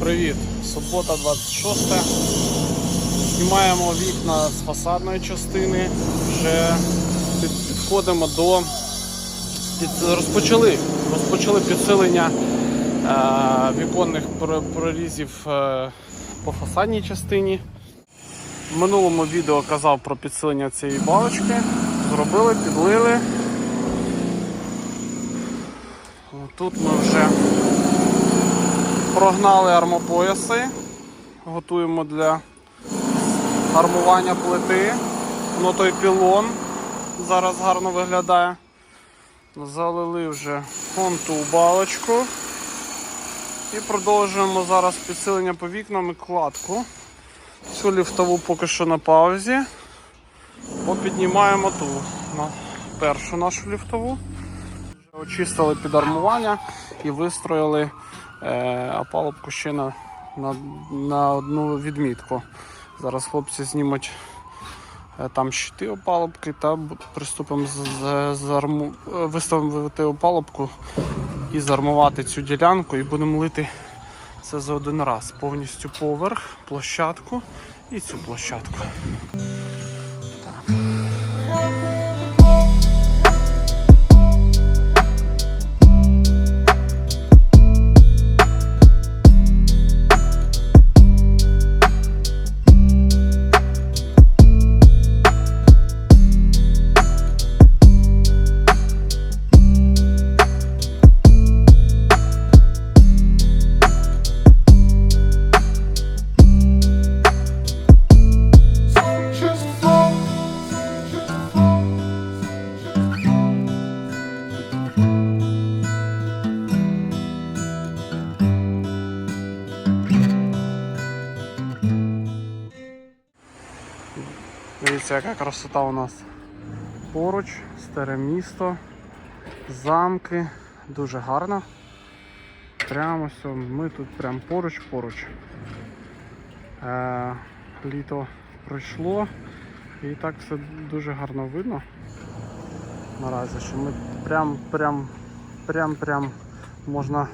Привіт! Субота 26. Знімаємо вікна з фасадної частини. Вже підходимо до розпочали, розпочали підсилення е, віконних прорізів е, по фасадній частині. В минулому відео казав про підсилення цієї балочки. Зробили, підлили. Тут ми вже прогнали армопояси, готуємо для армування плити. Ну той пілон зараз гарно виглядає. Залили вже вон ту балочку. І продовжуємо зараз підсилення по вікнам і кладку. Цю ліфтову поки що на паузі. Попіднімаємо ту на першу нашу ліфтову. Очистили під армування і вистроїли е, опалубку ще на, на, на одну відмітку. Зараз хлопці знімуть е, там щити опалубки та приступимо з, з, з арму, е, виставити опалубку і зармувати цю ділянку і будемо лити це за один раз. Повністю поверх, площадку і цю площадку. Дивіться, яка красота у нас поруч, старе місто, замки, дуже гарно. Прямо все, ми тут прямо поруч-поруч. Е, літо пройшло і так все дуже гарно видно. Наразі, що ми прям прям прям прям можна